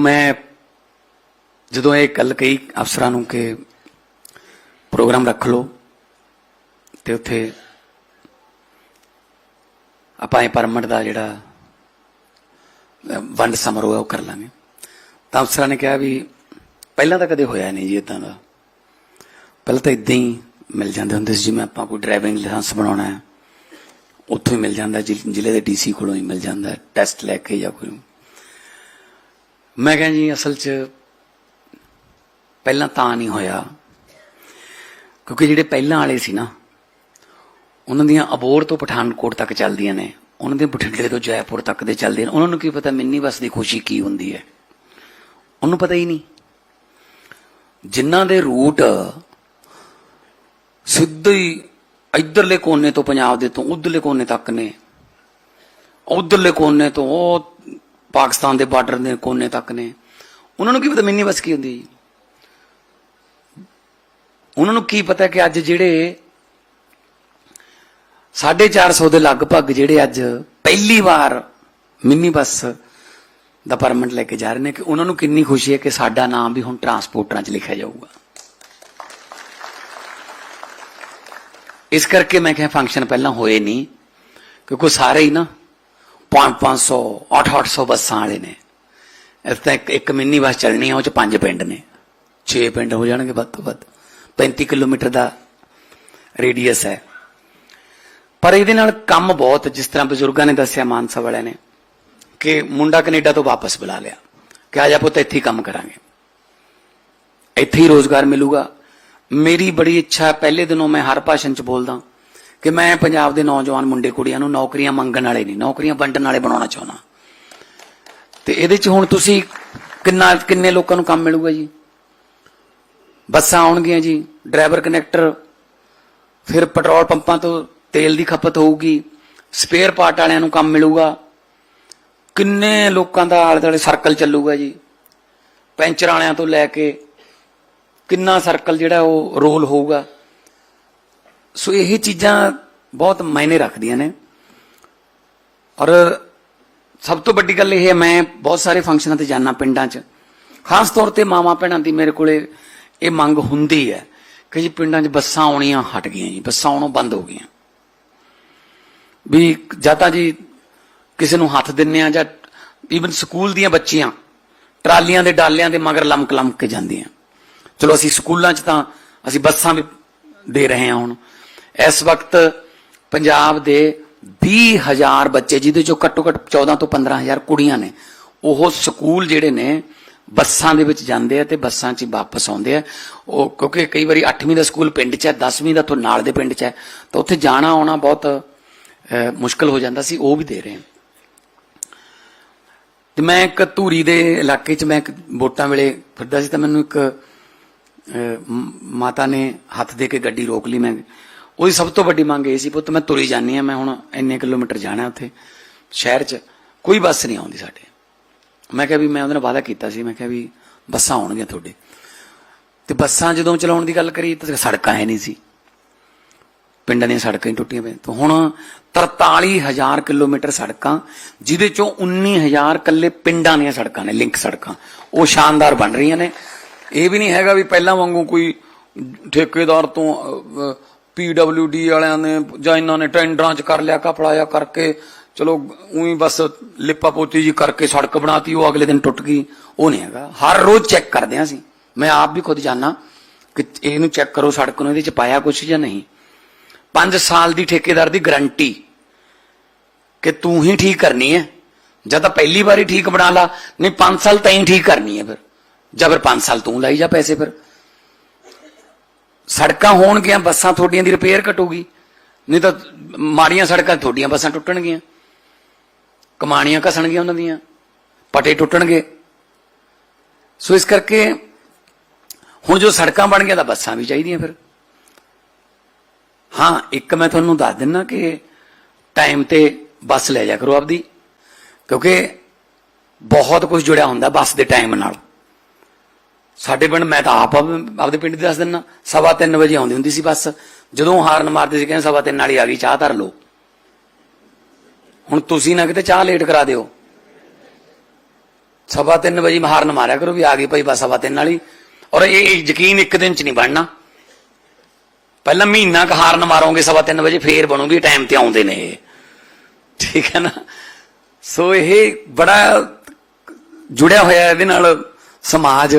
ਮੈਂ ਜਦੋਂ ਇਹ ਗੱਲ ਕਹੀ ਅਫਸਰਾਂ ਨੂੰ ਕਿ ਪ੍ਰੋਗਰਾਮ ਰੱਖ ਲਓ ਤੇ ਉੱਥੇ ਆਪਾਂ ਇਹ ਪਰਮਿਟ ਦਾ ਜਿਹੜਾ ਵੰਡ ਸਮਾਰੋਹ ਹੈ ਉਹ ਕਰ ਲਾਂਗੇ। ਤਾਂ ਅਫਸਰਾਂ ਨੇ ਕਿਹਾ ਵੀ ਪਹਿਲਾਂ ਤਾਂ ਕਦੇ ਹੋਇਆ ਨਹੀਂ ਜੀ ਇਦਾਂ ਦਾ। ਪਹਿਲਾਂ ਤਾਂ ਇਦਾਂ ਹੀ ਮਿਲ ਜਾਂਦੇ ਹੁੰਦੇ ਸੀ, ਜਿਵੇਂ ਆਪਾਂ ਕੋਈ ਡਰਾਈਵਿੰਗ ਲਾਇਸੈਂਸ ਬਣਾਉਣਾ ਹੈ, ਉੱਥੋਂ ਹੀ ਮਿਲ ਜਾਂਦਾ, ਜ਼ਿ- ਜ਼ਿਲ੍ਹੇ ਦੇ ਡੀਸੀ ਕੋਲੋਂ ਹੀ ਮਿਲ ਜਾਂਦਾ ਟੈਸਟ ਲੈ ਕੇ ਜਾਂ ਕੋਈ ਮੈਂ ਕਿਹਾ ਜੀ, ਅਸਲ 'ਚ ਪਹਿਲਾਂ ਤਾਂ ਨਹੀਂ ਹੋਇਆ। ਕਿਉਂਕਿ ਜਿਹੜੇ ਪਹਿਲਾਂ ਵਾਲੇ ਸੀ ਨਾ, ਉਹਨਾਂ ਦੀਆਂ ਅਬੋਰ ਤੋਂ ਪਠਾਨਕੋਟ ਤੱਕ ਚੱਲਦੀਆਂ ਨੇ, ਉਹਨਾਂ ਦੇ ਬਠਿੰਡੇ ਤੋਂ ਜੈਪੁਰ ਤੱਕ ਦੇ ਚੱਲਦੇ ਨੇ। ਉਹਨਾਂ ਨੂੰ ਕੀ ਪਤਾ ਮਿੰਨੀ ਬੱਸ ਦੀ ਖੁਸ਼ੀ ਕੀ ਹੁੰਦੀ ਹੈ। ਉਹਨੂੰ ਪਤਾ ਹੀ ਨਹੀਂ। ਜਿਨ੍ਹਾਂ ਦੇ ਰੂਟ ਸਿੱਧੇ ਹੀ ਇਧਰਲੇ ਕੋਨੇ ਤੋਂ ਪੰਜਾਬ ਦੇ ਤੋਂ ਉਧਰਲੇ ਕੋਨੇ ਤੱਕ ਨੇ, ਉਧਰਲੇ ਕੋਨੇ ਤੋਂ ਉਹ ਪਾਕਿਸਤਾਨ ਦੇ ਬਾਰਡਰ ਦੇ ਕੋਨੇ ਤੱਕ ਨੇ ਉਹਨਾਂ ਨੂੰ ਕੀ ਪਤਾ ਮਿੰਨੀ ਬੱਸ ਕੀ ਹੁੰਦੀ ਜੀ? ਉਹਨਾਂ ਨੂੰ ਕੀ ਪਤਾ ਕਿ ਅੱਜ ਜਿਹੜੇ 450 ਦੇ ਲਗਭਗ ਜਿਹੜੇ ਅੱਜ ਪਹਿਲੀ ਵਾਰ ਮਿੰਨੀ ਬੱਸ ਦਾ ਪਰਮਿਟ ਲੈ ਕੇ ਜਾ ਰਹੇ ਨੇ ਕਿ ਉਹਨਾਂ ਨੂੰ ਕਿੰਨੀ ਖੁਸ਼ੀ ਹੈ ਕਿ ਸਾਡਾ ਨਾਮ ਵੀ ਹੁਣ ਟਰਾਂਸਪੋਰਟਰਾਂ 'ਚ ਲਿਖਿਆ ਜਾਊਗਾ ਇਸ ਕਰਕੇ ਮੈਂ ਕਿਹਾ ਫੰਕਸ਼ਨ ਪਹਿਲਾਂ ਹੋਏ ਨਹੀਂ, ਕਿਉਂਕਿ ਸਾਰੇ ਹੀ ਨਾ 5-500 8-800 ਬੱਸਾਂ ਵਾਲੇ ਨੇ। ਇਸ ਤਾਂ ਇੱਕ ਮਿੰਨੀ ਬੱਸ ਚੱਲਣੀ ਆ, ਉਹ ਚ ਪੰਜ ਪਿੰਡ ਨੇ। 6 ਪਿੰਡ ਹੋ ਜਾਣਗੇ ਵੱਧ ਤੋਂ ਵੱਧ। 35 ਕਿਲੋਮੀਟਰ ਦਾ ਰੇਡੀਅਸ ਹੈ। ਪਰ ਇਹਦੇ ਨਾਲ ਕੰਮ ਬਹੁਤ, ਜਿਸ ਤਰ੍ਹਾਂ ਬਜ਼ੁਰਗਾਂ ਨੇ ਦੱਸਿਆ, ਮਾਨਸਾ ਵਾਲਿਆਂ ਨੇ, ਕਿ ਮੁੰਡਾ ਕੈਨੇਡਾ ਤੋਂ ਵਾਪਸ ਬੁਲਾ ਲਿਆ। ਕਿ ਆ ਜਾ ਪੁੱਤ, ਇੱਥੇ ਹੀ ਕੰਮ ਕਰਾਂਗੇ। ਇੱਥੇ ਹੀ ਰੋਜ਼ਗਾਰ ਮਿਲੂਗਾ। ਮੇਰੀ ਬੜੀ ਇੱਛਾ, ਪਹਿਲੇ ਦਿਨੋਂ ਮੈਂ ਹਰ ਭਾਸ਼ਣ 'ਚ ਬੋਲਦਾ। ਕਿ ਮੈਂ ਪੰਜਾਬ ਦੇ ਨੌਜਵਾਨ ਮੁੰਡੇ ਕੁੜੀਆਂ ਨੂੰ ਨੌਕਰੀਆਂ ਮੰਗਣ ਵਾਲੇ ਨਹੀਂ, ਨੌਕਰੀਆਂ ਵੰਡਣ ਵਾਲੇ ਬਣਾਉਣਾ ਚਾਹੁੰਦਾ। ਤੇ ਇਹਦੇ 'ਚ ਹੁਣ ਤੁਸੀਂ ਕਿੰਨਾ, ਕਿੰਨੇ ਲੋਕਾਂ ਨੂੰ ਕੰਮ ਮਿਲੂਗਾ ਜੀ? ਬੱਸਾਂ ਆਉਣਗੀਆਂ ਜੀ, ਡਰਾਈਵਰ ਕਨੈਕਟਰ, ਫਿਰ ਪੈਟਰੋਲ ਪੰਪਾਂ ਤੋਂ ਤੇਲ ਦੀ ਖਪਤ ਹੋਊਗੀ, ਸਪੇਅਰ ਪਾਰਟ ਵਾਲਿਆਂ ਨੂੰ ਕੰਮ ਮਿਲੂਗਾ। ਕਿੰਨੇ ਲੋਕਾਂ ਦਾ ਆਲੇ ਦੁਆਲੇ ਸਰਕਲ ਚੱਲੂਗਾ ਜੀ? ਪੈਂਚਰ ਵਾਲਿਆਂ ਤੋਂ ਲੈ ਕੇ ਕਿੰਨਾ ਸਰਕਲ ਜਿਹੜਾ ਉਹ ਰੋਲ ਹੋਊਗਾ? ਸੋ ਇਹ ਚੀਜ਼ਾਂ ਬਹੁਤ ਮਾਇਨੇ ਰੱਖਦੀਆਂ ਨੇ। ਔਰ ਸਭ ਤੋਂ ਵੱਡੀ ਗੱਲ ਇਹ ਹੈ, ਮੈਂ ਬਹੁਤ ਸਾਰੇ ਫੰਕਸ਼ਨਾਂ ਤੇ ਜਾਣਾ ਪਿੰਡਾਂ 'ਚ। ਖਾਸ ਤੌਰ ਤੇ ਮਾਮਾ ਭੈਣਾਂ ਦੀ ਮੇਰੇ ਕੋਲੇ ਇਹ ਮੰਗ ਹੁੰਦੀ ਹੈ ਕਿ ਜੀ ਪਿੰਡਾਂ 'ਚ ਬੱਸਾਂ ਆਉਣੀਆਂ ਹਟ ਗਈਆਂ ਜੀ, ਬੱਸਾਂ ਆਉਣੋਂ ਬੰਦ ਹੋ ਗਈਆਂ। ਵੀ ਜਾਂ ਤਾਂ ਜੀ ਕਿਸੇ ਨੂੰ ਹੱਥ ਦਿੰਨੇ ਆ ਜਾਂ ਈਵਨ ਸਕੂਲ ਦੀਆਂ ਬੱਚੀਆਂ ਟਰਾਲੀਆਂ ਦੇ ਡਾਲਿਆਂ ਦੇ ਮਗਰ ਲਮਕ ਲਮਕ ਕੇ ਜਾਂਦੀਆਂ। ਚਲੋ ਅਸੀਂ ਸਕੂਲਾਂ 'ਚ ਤਾਂ ਅਸੀਂ ਬੱਸਾਂ ਵੀ ਦੇ ਰਹੇ ਹਾਂ ਹੁਣ। ਇਸ ਵਕਤ ਪੰਜਾਬ ਦੇ 20000 ਬੱਚੇ ਜਿਹਦੇ ਚੋਂ ਘੱਟੋ ਘੱਟ 14 ਤੋਂ 15000 ਕੁੜੀਆਂ ਨੇ ਉਹ ਸਕੂਲ ਜਿਹੜੇ ਨੇ ਬੱਸਾਂ ਦੇ ਵਿੱਚ ਜਾਂਦੇ ਆ ਤੇ ਬੱਸਾਂ 'ਚ ਵਾਪਸ ਆਉਂਦੇ ਆ। ਉਹ ਕਿਉਂਕਿ ਕਈ ਵਾਰੀ 8ਵੀਂ ਦਾ ਸਕੂਲ ਪਿੰਡ 'ਚ ਹੈ 10ਵੀਂ ਦਾ ਤੋਂ ਨਾਲ ਦੇ ਪਿੰਡ 'ਚ ਹੈ ਤਾਂ ਉੱਥੇ ਜਾਣਾ ਆਉਣਾ ਬਹੁਤ ਅਹ, ਮੁਸ਼ਕਲ ਹੋ ਜਾਂਦਾ ਸੀ ਉਹ ਵੀ ਦੇ ਰਹੇ ਹਾਂ ਤੇ ਮੈਂ ਇੱਕ ਧੂਰੀ ਦੇ ਇਲਾਕੇ 'ਚ ਮੈਂ ਇੱਕ ਵੋਟਾਂ ਵੇਲੇ ਫਿਰਦਾ ਸੀ ਤਾਂ ਮੈਨੂੰ ਇੱਕ ਮਾਤਾ ਨੇ ਹੱਥ ਦੇ ਕੇ ਗੱਡੀ ਰੋਕ ਲਈ ਮੈਂ ਉਹਦੀ ਸਭ ਤੋਂ ਵੱਡੀ ਮੰਗ ਇਹ ਸੀ, ਪੁੱਤ ਮੈਂ ਤੁਰੀ ਜਾਨੀ ਆ ਮੈਂ ਹੁਣ ਇੰਨੇ ਕਿਲੋਮੀਟਰ ਜਾਣਾ ਉੱਥੇ, ਸ਼ਹਿਰ 'ਚ, ਕੋਈ ਬੱਸ ਨਹੀਂ ਆਉਂਦੀ ਸਾਡੇ। ਮੈਂ ਕਿਹਾ ਵੀ ਮੈਂ ਉਹਦੇ ਨਾਲ ਵਾਅਦਾ ਕੀਤਾ ਸੀ, ਮੈਂ ਕਿਹਾ ਵੀ ਬੱਸਾਂ ਆਉਣਗੀਆਂ ਤੁਹਾਡੇ। ਤੇ ਬੱਸਾਂ ਜਦੋਂ ਚਲਾਉਣ ਦੀ ਗੱਲ ਕਰੀ ਤਾਂ ਸੜਕਾਂ ਹੈ ਨਹੀਂ ਸੀ। ਪਿੰਡਾਂ ਦੀਆਂ ਸੜਕਾਂ ਹੀ ਟੁੱਟੀਆਂ ਪਈਆਂ। ਤਾਂ ਹੁਣ 43000 ਕਿਲੋਮੀਟਰ ਸੜਕਾਂ, ਜਿਹਦੇ ਚੋਂ 19000 ਕੱਲੇ ਪਿੰਡਾਂ ਦੀਆਂ ਸੜਕਾਂ ਨੇ, ਲਿੰਕ ਸੜਕਾਂ। ਉਹ ਸ਼ਾਨਦਾਰ ਬਣ ਰਹੀਆਂ ਨੇ। ਇਹ ਵੀ ਨਹੀਂ ਹੈਗਾ ਵੀ ਪਹਿਲਾਂ ਵਾਂਗੂ ਕੋਈ ਠੇਕੇਦਾਰ ਤੋਂ ਪੀਡਬਲਯੂਡੀ ਵਾਲਿਆਂ ਨੇ ਜਾਂ ਇਹਨਾਂ ਨੇ ਟੈਂਡਰਾਂ 'ਚ ਕਰ ਲਿਆ ਕਪੜਾਇਆ ਕਰਕੇ, ਚਲੋ ਉਹੀ ਬਸ ਲਿਪਾ ਪੋਤੀ ਜੀ ਕਰਕੇ ਸੜਕ ਬਣਾਤੀ, ਉਹ ਅਗਲੇ ਦਿਨ ਟੁੱਟ ਗਈ, ਉਹ ਨਹੀਂ ਹੈਗਾ। ਹਰ ਰੋਜ਼ ਚੈੱਕ ਕਰਦੇ ਹਾਂ ਅਸੀਂ। ਮੈਂ ਆਪ ਵੀ ਖੁਦ ਜਾਣਾ ਕਿ ਇਹਨੂੰ ਚੈੱਕ ਕਰੋ ਸੜਕ ਨੂੰ, ਇਹਦੇ 'ਚ ਪਾਇਆ ਕੁਝ ਜਾਂ ਨਹੀਂ। 5 ਸਾਲ ਦੀ ਠੇਕੇਦਾਰ ਦੀ ਗਾਰੰਟੀ ਕਿ ਤੂੰ ਹੀ ਠੀਕ ਕਰਨੀ ਹੈ। ਜਾਂ ਤਾਂ ਪਹਿਲੀ ਵਾਰੀ ਠੀਕ ਬਣਾ ਲਾ, ਨਹੀਂ 5 ਸਾਲ ਤਾਂ ਹੀ ਠੀਕ ਕਰਨੀ ਹੈ ਫਿਰ। ਜਾਂ ਫਿਰ 5 ਸਾਲ ਤੂੰ ਲਾਈ ਜਾ ਪੈਸੇ ਫਿਰ। ਸੜਕਾਂ ਹੋਣਗੀਆਂ, ਬੱਸਾਂ ਤੁਹਾਡੀਆਂ ਦੀ ਰਿਪੇਅਰ ਘਟੂਗੀ। ਨਹੀਂ ਤਾਂ ਮਾੜੀਆਂ ਸੜਕਾਂ ਤੁਹਾਡੀਆਂ ਬੱਸਾਂ ਟੁੱਟਣਗੀਆਂ। ਕਮਾਣੀਆਂ ਘਸਣਗੀਆਂ ਉਹਨਾਂ ਦੀਆਂ। ਪਟੇ ਟੁੱਟਣਗੇ। ਸੋ ਇਸ ਕਰਕੇ ਹੁਣ ਜੋ ਸੜਕਾਂ ਬਣ ਗਈਆਂ ਤਾਂ ਬੱਸਾਂ ਵੀ ਚਾਹੀਦੀਆਂ ਫਿਰ। ਹਾਂ, ਇੱਕ ਮੈਂ ਤੁਹਾਨੂੰ ਦੱਸ ਦਿੰਨਾ ਕਿ ਟਾਈਮ ਤੇ ਬੱਸ ਲੈ ਜਾ ਕਰੋ ਆਪਦੀ। ਕਿਉਂਕਿ ਬਹੁਤ ਕੁਝ ਜੁੜਿਆ ਹੁੰਦਾ ਬੱਸ ਦੇ ਟਾਈਮ ਨਾਲ। ਸਾਡੇ ਪਿੰਡ, ਮੈਂ ਤਾਂ ਆਪ ਆਪਦੇ ਪਿੰਡ ਦੀ ਦੱਸ ਦਿੰਨਾ। ਸਵਾ ਤਿੰਨ ਵਜੇ ਆਉਂਦੀ ਹੁੰਦੀ ਸੀ ਬੱਸ। ਜਦੋਂ ਹਾਰਨ ਮਾਰਦੇ ਸੀ, ਕਹਿੰਦੇ ਸਵਾ ਤਿੰਨ ਵਾਲੀ ਆ ਗਈ, ਚਾਹ ਧਰ ਲਓ। ਹੁਣ ਤੁਸੀਂ ਨਾ ਕਿਤੇ ਚਾਹ ਲੇਟ ਕਰਾ ਦਿਓ। ਸਵਾ ਤਿੰਨ ਵਜੇ ਹਾਰਨ ਮਾਰਿਆ ਕਰੋ ਵੀ ਆ ਗਈ ਭਾਈ ਬਸ ਸਵਾ ਤਿੰਨ ਵਾਲੀ। ਔਰ ਇਹ ਯਕੀਨ ਇੱਕ ਦਿਨ ਚ ਨਹੀਂ ਬਣਨਾ। ਪਹਿਲਾਂ ਮਹੀਨਾ ਕ ਹਾਰਨ ਮਾਰੋਗੇ, ਸਵਾ ਤਿੰਨ ਵਜੇ ਫੇਰ ਬਣੂਗੀ ਟਾਈਮ ਤੇ ਆਉਂਦੇ ਨੇ ਇਹ। ਠੀਕ ਹੈ ਨਾ? ਸੋ ਇਹ ਬੜਾ ਜੁੜਿਆ ਹੋਇਆ ਇਹਦੇ ਨਾਲ ਸਮਾਜ।